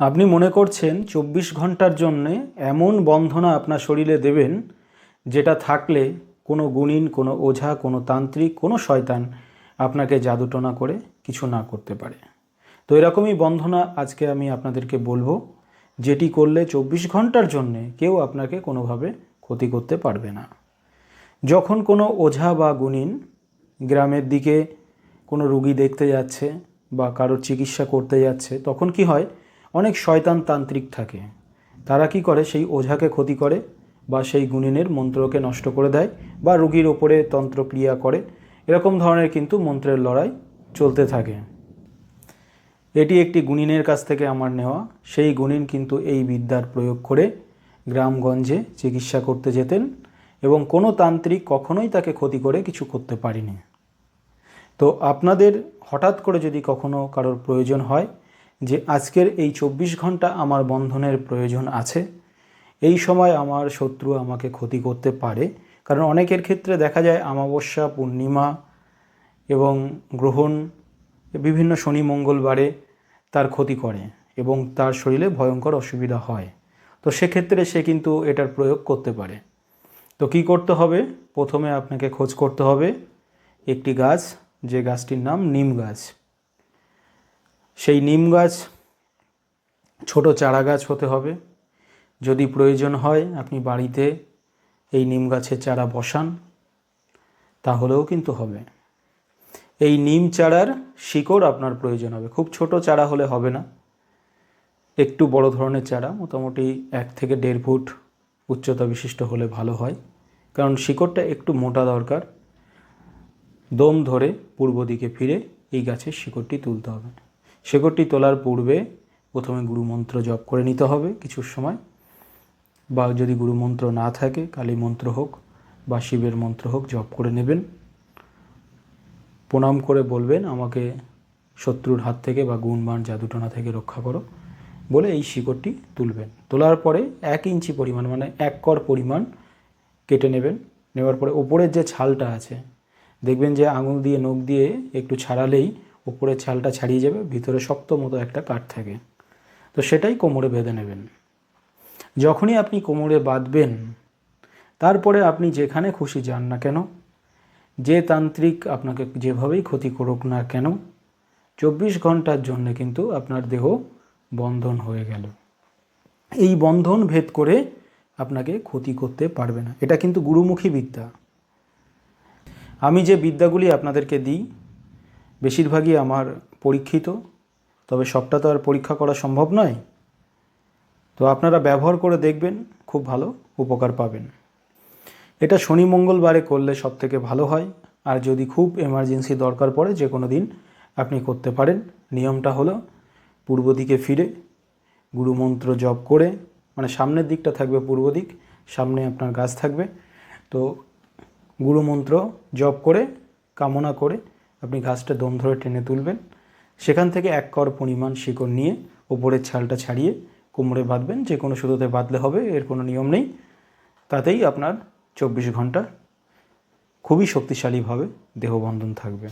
আপনি মনে করছেন চব্বিশ ঘণ্টার জন্যে এমন বন্ধনা আপনার শরীরে দেবেন, যেটা থাকলে কোনো গুণিন, কোনো ওঝা, কোনো তান্ত্রিক, কোনো শয়তান আপনাকে জাদুটনা করে কিছু না করতে পারে। তো এরকমই বন্ধনা আজকে আমি আপনাদেরকে বলব, যেটি করলে চব্বিশ ঘণ্টার জন্যে কেউ আপনাকে কোনোভাবে ক্ষতি করতে পারবে না। যখন কোনো ওঝা বা গুণিন গ্রামের দিকে কোনো রুগী দেখতে যাচ্ছে বা কারোর চিকিৎসা করতে যাচ্ছে, তখন কি হয়? অনেক শয়তান তান্ত্রিক থাকে। তারা কি করে? সেই ওঝাকে ক্ষতি করে বা সেই গুণিনের মন্ত্রকে নষ্ট করে দেয় বা রুগীর ওপরে তন্ত্রক্রিয়া করে। এরকম ধরনের কিন্তু মন্ত্রের লড়াই চলতে থাকে। এটি একটি গুণিনের কাছ থেকে আমার নেওয়া। সেই গুণিন কিন্তু এই বিদ্যার প্রয়োগ করে গ্রামগঞ্জে চিকিৎসা করতে যেতেন এবং কোনো তান্ত্রিক কখনোই তাকে ক্ষতি করে কিছু করতে পারেনি। তো আপনাদের হঠাৎ করে যদি কখনো কারোর প্রয়োজন হয় যে আজকের এই চব্বিশ ঘণ্টা আমার বন্ধনের প্রয়োজন আছে। এই সময় আমার শত্রু আমাকে ক্ষতি করতে পারে। কারণ অনেকের ক্ষেত্রে দেখা যায় অমাবস্যা, পূর্ণিমা এবং গ্রহণ বিভিন্ন শনি মঙ্গলবারে তার ক্ষতি করে এবং তার শরীরে ভয়ঙ্কর অসুবিধা হয়। তো সেক্ষেত্রে সে কিন্তু এটার প্রয়োগ করতে পারে। তো কি করতে হবে? প্রথমে আপনাকে খোঁজ করতে হবে। একটি গাছ, যে গাছটির নাম নিম গাছ। সেই নিম গাছ, ছোট চারা গাছ হতে হবে। যদি প্রয়োজন হয় আপনি বাড়িতে এই নিম গাছের চারা বসান, তাহলেও কিন্তু হবে। এই নিম চারার শিকড় আপনার প্রয়োজন হবে। খুব ছোট চারা হলে হবে না। একটু বড় ধরনের চারা, মোটামুটি এক থেকে দেড় ফুট উচ্চতা বিশিষ্ট হলে ভালো হয়। কারণ শিকড়টা একটু মোটা দরকার। দম ধরে পূর্ব দিকে ফিরে এই গাছের শিকড়টি তুলতে হবে। শিকড়টি তোলার পূর্বে প্রথমে গুরুমন্ত্র জপ করে নিতে হবে কিছু সময়। বা যদি গুরুমন্ত্র না থাকে, কালী মন্ত্র হোক বা শিবের মন্ত্র হোক, জপ করে নেবেন। প্রণাম করে বলবেন, আমাকে শত্রুর হাত থেকে বা গুণবান জাদুটনা থেকে রক্ষা করো। বলে এই শিকড়টি তুলবেন। তোলার পরে এক ইঞ্চি পরিমাণ মানে এক কর পরিমাণ কেটে নেবেন। নেওয়ার পরে ওপরের যে ছালটা আছে, দেখবেন যে আঙুল দিয়ে, নখ দিয়ে একটু ছাড়ালেই উপরের ছালটা ছাড়িয়ে যাবে, ভিতরে শক্ত মতো একটা কাঠ থাকে। তো সেটাই কোমরে বেঁধে নেবেন। যখনই আপনি কোমরে বাঁধবেন, তারপরে আপনি যেখানে খুশি যান না কেন, যে তান্ত্রিক আপনাকে যেভাবেই ক্ষতি করুক না কেন, চব্বিশ ঘণ্টার জন্য কিন্তু আপনার দেহ বন্ধন হয়ে গেল। এই বন্ধন ভেদ করে আপনাকে ক্ষতি করতে পারবে না। এটা কিন্তু গুরুমুখী বিদ্যা। আমি যে বিদ্যাগুলি আপনাদেরকে দিই বেশিরভাগই আমার পরীক্ষিত, তবে সবটা তো আর পরীক্ষা করা সম্ভব নয়। তো আপনারা ব্যবহার করে দেখবেন, খুব ভালো উপকার পাবেন। এটা শনি মঙ্গলবারে করলে সব থেকে ভালো হয়, আর যদি খুব এমার্জেন্সি দরকার পড়ে, যে কোনো দিন আপনি করতে পারেন। নিয়মটা হলো, পূর্ব দিকে ফিরে গুরুমন্ত্র জপ করে মানে সামনের দিকটা থাকবে পূর্ব দিক, সামনে আপনার গাছ থাকবে। তো গুরুমন্ত্র জপ করে, কামনা করে আপনি গাছটা দম ধরে টেনে তুলবেন। সেখান থেকে এক কর পরিমাণ শিকড় নিয়ে ওপরের ছালটা ছাড়িয়ে কোমরে বাঁধবেন। যে কোনো সুতোতে বাঁধলে হবে, এর কোনো নিয়ম নেই। তাতেই আপনার চব্বিশ ঘণ্টা খুবই শক্তিশালীভাবে দেহবন্ধন থাকবে।